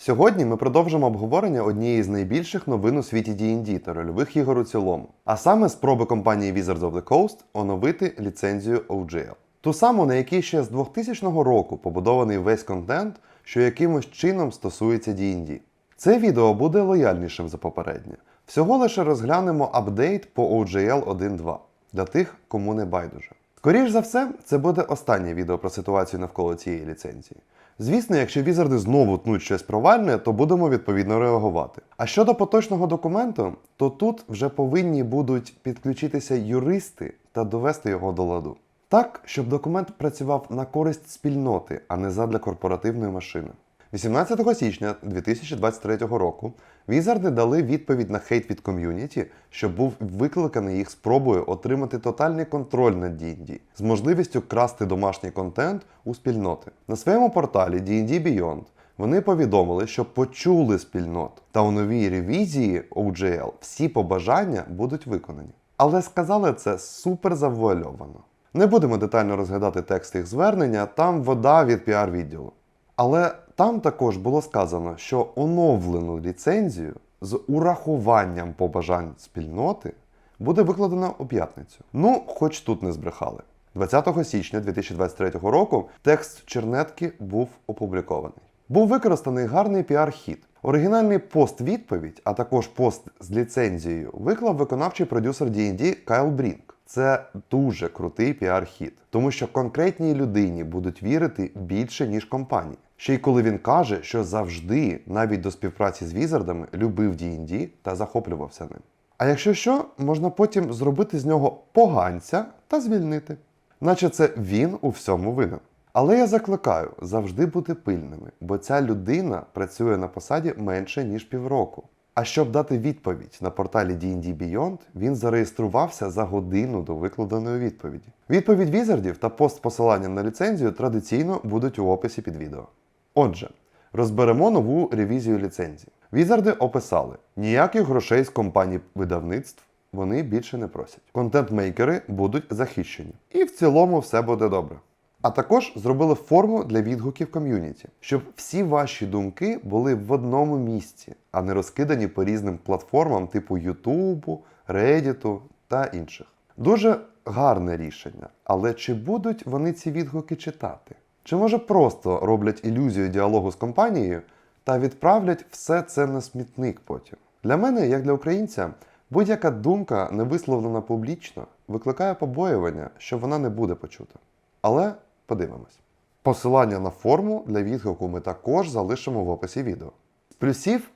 Сьогодні ми продовжимо обговорення однієї з найбільших новин у світі D&D та рольових ігор у цілому, а саме спроби компанії Wizards of the Coast оновити ліцензію OGL. Ту саму, на якій ще з 2000 року побудований весь контент, що якимось чином стосується D&D. Це відео буде лояльнішим за попереднє. Всього лише розглянемо апдейт по OGL 1.2 для тих, кому не байдуже. Скоріш за все, це буде останнє відео про ситуацію навколо цієї ліцензії. Звісно, якщо візарди знову тнуть щось провальне, то будемо відповідно реагувати. А щодо поточного документу, то тут вже повинні будуть підключитися юристи та довести його до ладу. Так, щоб документ працював на користь спільноти, а не задля корпоративної машини. 18 січня 2023 року Візарди дали відповідь на хейт від ком'юніті, що був викликаний їх спробою отримати тотальний контроль над D&D з можливістю красти домашній контент у спільноти. На своєму порталі D&D Beyond вони повідомили, що почули спільнот, та у новій ревізії OGL всі побажання будуть виконані. Але сказали це супер завуальовано. Не будемо детально розглядати текст їх звернення, там вода від піар-відділу. Але там також було сказано, що оновлену ліцензію з урахуванням побажань спільноти буде викладено у п'ятницю. Ну, хоч тут не збрехали. 20 січня 2023 року текст чернетки був опублікований. Був використаний гарний піар-хід. Оригінальний пост-відповідь, а також пост з ліцензією, виклав виконавчий продюсер D&D Кайл Брінк. Це дуже крутий піар-хід, тому що конкретній людині будуть вірити більше, ніж компанії. Ще й коли він каже, що завжди, навіть до співпраці з візардами, любив D&D та захоплювався ним. А якщо що, можна потім зробити з нього поганця та звільнити. Наче це він у всьому винен. Але я закликаю завжди бути пильними, бо ця людина працює на посаді менше ніж півроку. А щоб дати відповідь на порталі D&D Beyond, він зареєструвався за годину до викладеної відповіді. Відповідь візардів та пост з посиланням на ліцензію традиційно будуть у описі під відео. Отже, розберемо нову ревізію ліцензії. Візарди описали: ніяких грошей з компаній видавництв вони більше не просять. Контент-мейкери будуть захищені. І в цілому все буде добре. А також зробили форму для відгуків ком'юніті, щоб всі ваші думки були в одному місці, а не розкидані по різним платформам типу YouTube, Reddit та інших. Дуже гарне рішення, але чи будуть вони ці відгуки читати? Чи може просто роблять ілюзію діалогу з компанією та відправлять все це на смітник потім? Для мене, як для українця, будь-яка думка, не висловлена публічно, викликає побоювання, що вона не буде почута. Але подивимось. Посилання на форму для відгуку ми також залишимо в описі відео. З плюсів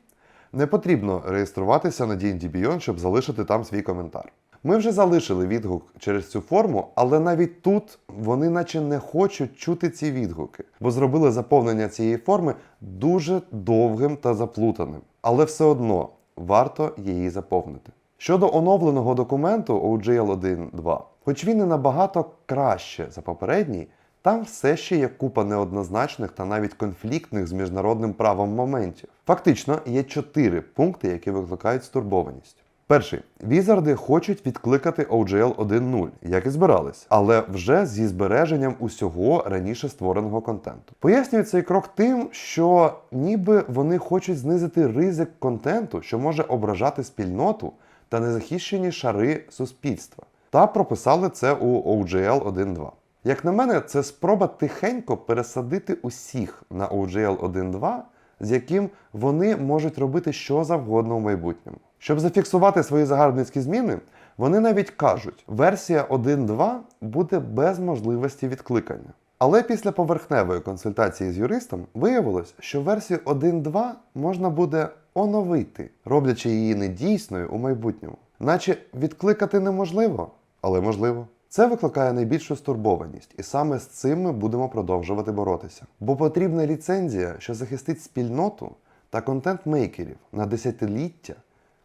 не потрібно реєструватися на D&D Beyond, щоб залишити там свій коментар. Ми вже залишили відгук через цю форму, але навіть тут вони наче не хочуть чути ці відгуки, бо зробили заповнення цієї форми дуже довгим та заплутаним. Але все одно варто її заповнити. Щодо оновленого документу OGL 1.2, хоч він і набагато краще за попередній, там все ще є купа неоднозначних та навіть конфліктних з міжнародним правом моментів. Фактично, є чотири пункти, які викликають стурбованість. Перший візарди хочуть відкликати OGL 1.0, як і збирались, але вже зі збереженням усього раніше створеного контенту. Пояснюють цей крок тим, що ніби вони хочуть знизити ризик контенту, що може ображати спільноту та незахищені шари суспільства, та прописали це у OGL 1.2. Як на мене, це спроба тихенько пересадити усіх на OGL 1.2, з яким вони можуть робити що завгодно в майбутньому. Щоб зафіксувати свої загарбницькі зміни, вони навіть кажуть, версія 1.2 буде без можливості відкликання. Але після поверхневої консультації з юристом виявилось, що версію 1.2 можна буде оновити, роблячи її недійсною у майбутньому. Наче відкликати неможливо, але можливо. Це викликає найбільшу стурбованість, і саме з цим ми будемо продовжувати боротися. Бо потрібна ліцензія, що захистить спільноту та контент-мейкерів на десятиліття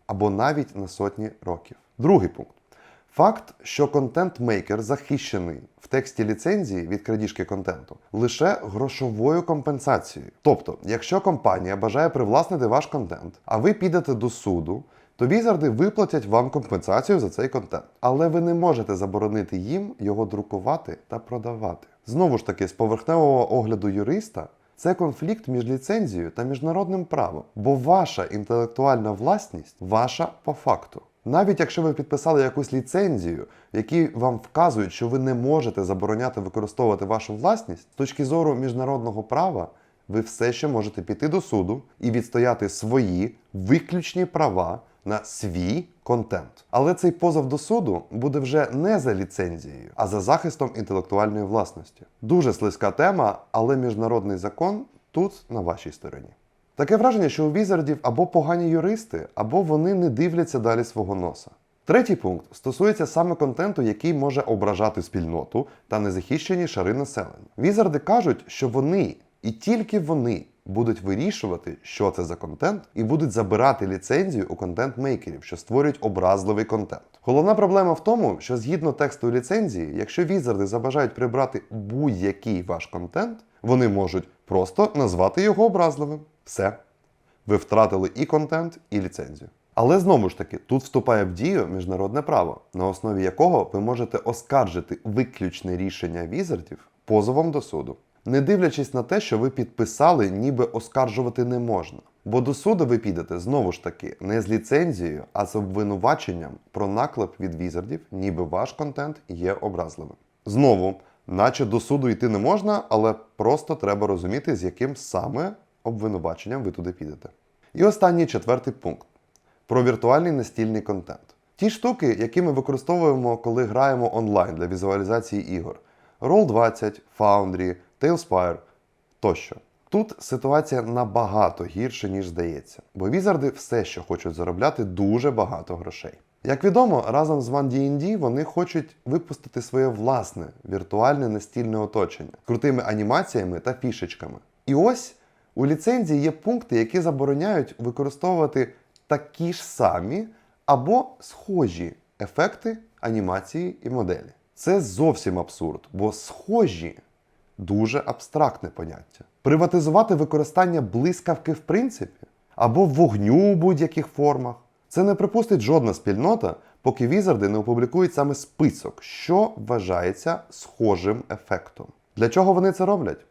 або навіть на сотні років. Другий пункт. Факт, що контент-мейкер захищений в тексті ліцензії від крадіжки контенту лише грошовою компенсацією. Тобто, якщо компанія бажає привласнити ваш контент, а ви підете до суду, то візарди виплатять вам компенсацію за цей контент. Але ви не можете заборонити їм його друкувати та продавати. Знову ж таки, з поверхневого огляду юриста це конфлікт між ліцензією та міжнародним правом, бо ваша інтелектуальна власність ваша по факту. Навіть якщо ви підписали якусь ліцензію, в якій вам вказують, що ви не можете забороняти використовувати вашу власність, з точки зору міжнародного права, ви все ще можете піти до суду і відстояти свої виключні права на свій контент. Але цей позов до суду буде вже не за ліцензією, а за захистом інтелектуальної власності. Дуже слизька тема, але міжнародний закон тут на вашій стороні. Таке враження, що у візардів або погані юристи, або вони не дивляться далі свого носа. Третій пункт стосується саме контенту, який може ображати спільноту та незахищені шари населення. Візарди кажуть, що вони і тільки вони будуть вирішувати, що це за контент, і будуть забирати ліцензію у контент-мейкерів, що створюють образливий контент. Головна проблема в тому, що згідно тексту ліцензії, якщо візарди забажають прибрати будь-який ваш контент, вони можуть просто назвати його образливим. Все. Ви втратили і контент, і ліцензію. Але знову ж таки, тут вступає в дію міжнародне право, на основі якого ви можете оскаржити виключне рішення візардів позовом до суду. Не дивлячись на те, що ви підписали, ніби оскаржувати не можна. Бо до суду ви підете знову ж таки не з ліцензією, а з обвинуваченням про наклеп від візардів, ніби ваш контент є образливим. Знову, наче до суду йти не можна, але просто треба розуміти, з яким саме обвинуваченням ви туди підете. І останній четвертий пункт про віртуальний настільний контент. Ті штуки, які ми використовуємо, коли граємо онлайн для візуалізації ігор: Roll20, Foundry, Tailspire тощо. Тут ситуація набагато гірша, ніж здається, бо візарди все ще хочуть заробляти дуже багато грошей. Як відомо, разом з OneDND вони хочуть випустити своє власне віртуальне настільне оточення крутими анімаціями та фішечками. І ось у ліцензії є пункти, які забороняють використовувати такі ж самі або схожі ефекти, анімації і моделі. Це зовсім абсурд, бо схожі дуже абстрактне поняття. Приватизувати використання блискавки в принципі або вогню у будь-яких формах. Це не припустить жодна спільнота, поки візарди не опублікують саме список, що вважається схожим ефектом. Для чого вони це роблять?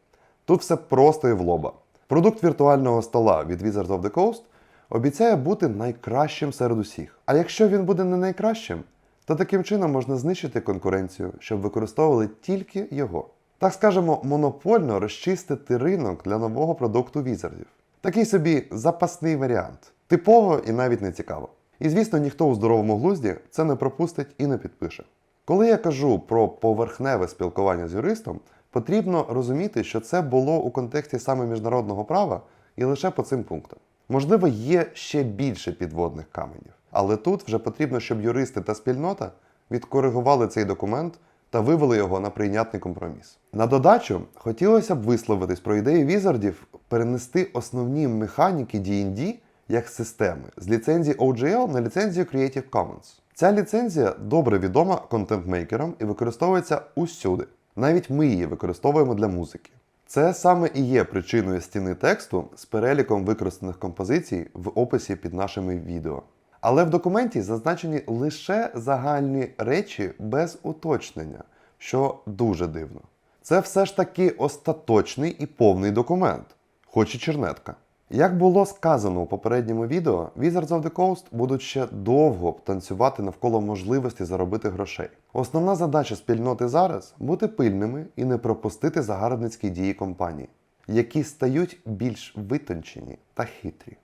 Тут все просто і в лоба. Продукт віртуального стола від Wizards of the Coast обіцяє бути найкращим серед усіх. А якщо він буде не найкращим, то таким чином можна знищити конкуренцію, щоб використовували тільки його. Так скажемо, монопольно розчистити ринок для нового продукту візардів. Такий собі запасний варіант. Типово і навіть не цікаво. І звісно, ніхто у здоровому глузді це не пропустить і не підпише. Коли я кажу про поверхневе спілкування з юристом, потрібно розуміти, що це було у контексті саме міжнародного права і лише по цим пунктам. Можливо, є ще більше підводних каменів, але тут вже потрібно, щоб юристи та спільнота відкоригували цей документ та вивели його на прийнятний компроміс. На додачу хотілося б висловитись про ідею візардів перенести основні механіки D&D як системи з ліцензії OGL на ліцензію Creative Commons. Ця ліцензія добре відома контент-мейкерам і використовується усюди. Навіть ми її використовуємо для музики. Це саме і є причиною стіни тексту з переліком використаних композицій в описі під нашими відео. Але в документі зазначені лише загальні речі без уточнення, що дуже дивно. Це все ж таки остаточний і повний документ, хоч і чернетка. Як було сказано у попередньому відео, Wizards of the Coast будуть ще довго танцювати навколо можливості заробити грошей. Основна задача спільноти зараз бути пильними і не пропустити загарбницькі дії компанії, які стають більш витончені та хитрі.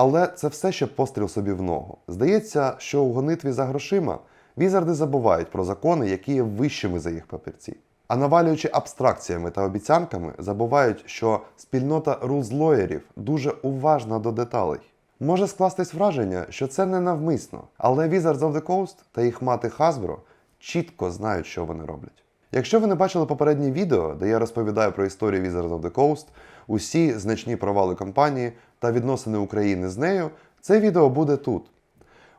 Але це все ще постріл собі в ногу. Здається, що у гонитві за грошима візарди забувають про закони, які є вищими за їх папірці. А навалюючи абстракціями та обіцянками, забувають, що спільнота рулзлоєрів дуже уважна до деталей. Може скластись враження, що це не навмисно, але Wizards of the Coast та їх мати Hasbro чітко знають, що вони роблять. Якщо ви не бачили попереднє відео, де я розповідаю про історію Wizards of the Coast, усі значні провали компанії та відносини України з нею, це відео буде тут.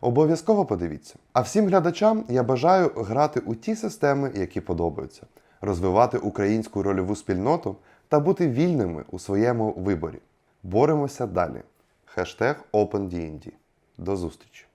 Обов'язково подивіться. А всім глядачам я бажаю грати у ті системи, які подобаються, розвивати українську рольову спільноту та бути вільними у своєму виборі. Боремося далі. Хештег OpenDND. До зустрічі!